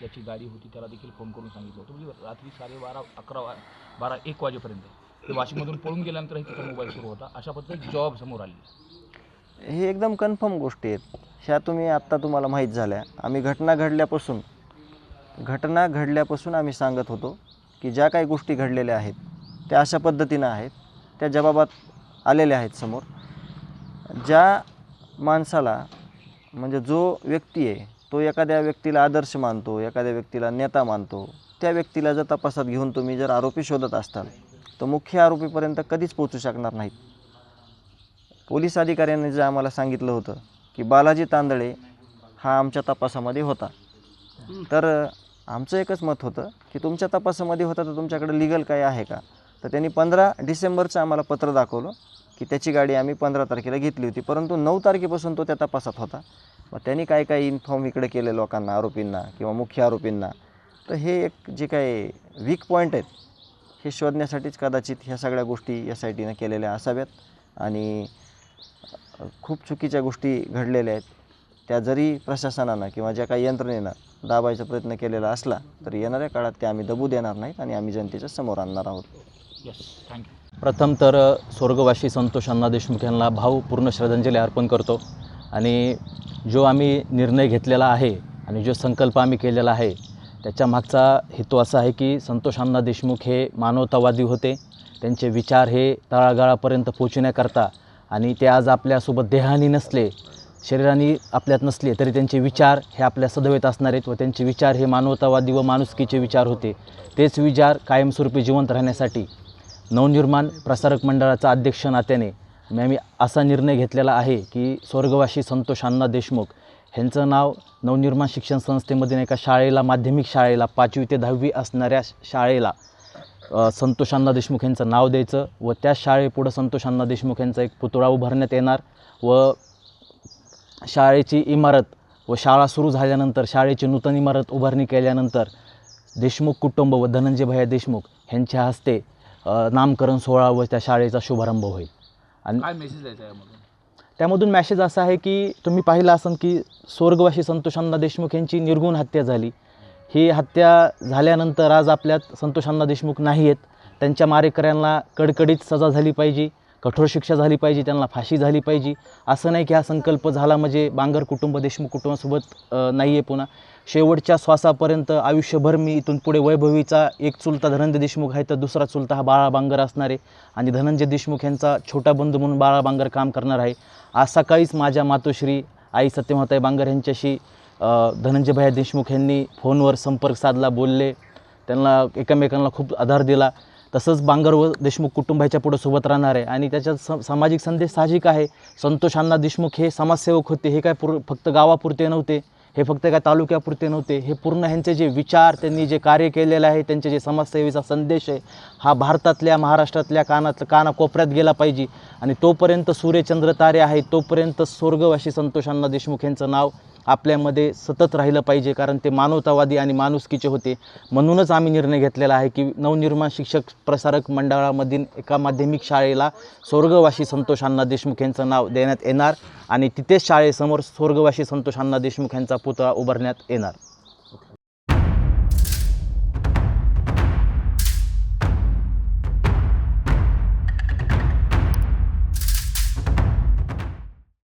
ज्याची गाडी होती त्याला देखील फोन करून सांगितलं होतं. म्हणजे रात्री साडेबारा अकरा वा बारा एक वाजेपर्यंत. ते वाशिममधून पळून गेल्यानंतरही तिचा मोबाईल सुरू होता. अशा पद्धतीने जॉब समोर आली. हे एकदम कन्फर्म गोष्टी आहेत. ह्या तुम्ही आत्ता तुम्हाला माहीत झाल्या. आम्ही घटना घडल्यापासून घटना घडल्यापासून आम्ही सांगत होतो की ज्या काही गोष्टी घडलेल्या आहेत त्या अशा पद्धतीनं आहेत त्या जबाबात आलेल्या आहेत समोर. ज्या माणसाला म्हणजे जो व्यक्ती आहे तो एखाद्या व्यक्तीला आदर्श मानतो एखाद्या व्यक्तीला नेता मानतो त्या व्यक्तीला जर तपासात घेऊन तुम्ही जर आरोपी शोधत असताल तर मुख्य आरोपीपर्यंत कधीच पोचू शकणार नाहीत. पोलीस अधिकाऱ्यांनी जे आम्हाला सांगितलं होतं की बालाजी तांदळे हा आमच्या तपासामध्ये होता. तर आमचं एकच मत होतं की तुमच्या तपासामध्ये होता तर तुमच्याकडे लिगल काय आहे का? तर त्यांनी पंधरा डिसेंबरचं आम्हाला पत्र दाखवलं की त्याची गाडी आम्ही पंधरा तारखेला घेतली होती. परंतु नऊ तारखेपासून तो त्या तपासात होता. मग त्यांनी काय काय इन्फॉर्म इकडे केले लोकांना आरोपींना किंवा मुख्य आरोपींना. तर हे एक जे काय वीक पॉईंट आहेत हे शोधण्यासाठीच कदाचित ह्या सगळ्या गोष्टी एस आय टीनं केलेल्या असाव्यात. आणि खूप चुकीच्या गोष्टी घडलेल्या आहेत. त्या जरी प्रशासनानं किंवा ज्या काही यंत्रणेनं दाबायचा प्रयत्न केलेला असला तर येणाऱ्या काळात ते आम्ही दबू देणार नाहीत आणि आम्ही जनतेच्या समोर आणणार आहोत. येस थँक्यू प्रथम तर स्वर्गवासी संतोष अण्णा देशमुख यांना भावपूर्ण श्रद्धांजली अर्पण करतो. आणि जो आम्ही निर्णय घेतलेला आहे आणि जो संकल्प आम्ही केलेला आहे त्याच्या मागचा हेतू असा आहे की संतोष अण्णा देशमुख हे मानवतावादी होते. त्यांचे विचार हे तळागाळापर्यंत पोचण्याकरता आणि ते आज आपल्यासोबत देहानी नसले शरीराने आपल्यात नसले तरी त्यांचे विचार हे आपल्या सदवेत असणार आहेत व त्यांचे विचार हे मानवतावादी व माणुसकीचे विचार होते. तेच विचार कायमस्वरूपी जिवंत राहण्यासाठी नवनिर्माण प्रसारक मंडळाचा अध्यक्ष नात्याने म्हणजे आम्ही असा निर्णय घेतलेला आहे की स्वर्गवासी संतोष अण्णा देशमुख ह्यांचं नाव नवनिर्माण शिक्षण संस्थेमध्ये एका शाळेला माध्यमिक शाळेला पाचवी ते दहावी असणाऱ्या शाळेला संतोष अण्णा देशमुख यांचं नाव द्यायचं व त्या शाळेपुढं संतोष अण्णा देशमुख यांचा एक पुतळा उभारण्यात येणार व शाळेची इमारत व शाळा सुरू झाल्यानंतर शाळेची नूतन इमारत उभारणी केल्यानंतर देशमुख कुटुंब व धनंजय भैया देशमुख यांच्या हस्ते नामकरण सोहळा व त्या शाळेचा शुभारंभ होईल. आणि काय मेसेज द्यायचा यामधून? त्यामधून मॅसेज असा आहे की तुम्ही पाहिलं असाल की स्वर्गवासी संतोष अण्णा देशमुख यांची निर्गुण हत्या झाली. ही हत्या झाल्यानंतर आज आपल्यात संतोष अण्णा देशमुख नाही आहेत त्यांच्या मारेकऱ्यांना कडकडीत सजा झाली पाहिजे. कठोर शिक्षा झाली पाहिजे त्यांना फाशी झाली पाहिजे. असं नाही की हा संकल्प झाला म्हणजे बांगर कुटुंब देशमुख कुटुंबासोबत नाही आहे पुन्हा. शेवटच्या श्वासापर्यंत आयुष्यभर मी इथून पुढे वैभवीचा एक चुलता धनंजय देशमुख आहे तर दुसरा चुलता हा बाळा बांगर असणार आहे. आणि धनंजय देशमुख यांचा छोटा बंधू म्हणून बाळा बांगर काम करणार आहे. आज सकाळीच माझ्या मातोश्री आई सत्यमाताई बांगर यांच्याशी धनंजयभाई धनंजय देशमुख यांनी फोनवर संपर्क साधला बोलले. त्यांना एकमेकांना खूप आधार दिला. तसंच बांगर व देशमुख कुटुंबाच्या पुढं सोबत राहणार आहे. आणि त्याच्यात स सामाजिक संदेश साहजिक आहे. संतोष अण्णा देशमुख हे समाजसेवक होते. हे काय पुर फक्त गावापुरते नव्हते. हे फक्त काय तालुक्यापुरते नव्हते. हे पूर्ण ह्यांचे जे विचार त्यांनी जे कार्य केलेलं आहे त्यांचे जे समाजसेवेचा संदेश आहे हा भारतातल्या महाराष्ट्रातल्या कानात कानाकोपऱ्यात गेला पाहिजे. आणि तोपर्यंत सूर्यचंद्र तारे आहेत तोपर्यंत स्वर्गवासी संतोषांना देशमुख यांचं नाव आपल्यामध्ये सतत राहिलं पाहिजे कारण ते मानवतावादी आणि माणुसकीचे होते. म्हणूनच आम्ही निर्णय घेतलेला आहे की नवनिर्माण शिक्षक प्रसारक मंडळामधील एका माध्यमिक शाळेला स्वर्गवासी संतोष अण्णा देशमुख यांचं नाव देण्यात येणार आणि तिथेच शाळेसमोर स्वर्गवासी संतोष अण्णा देशमुख यांचा पुतळा उभारण्यात येणार.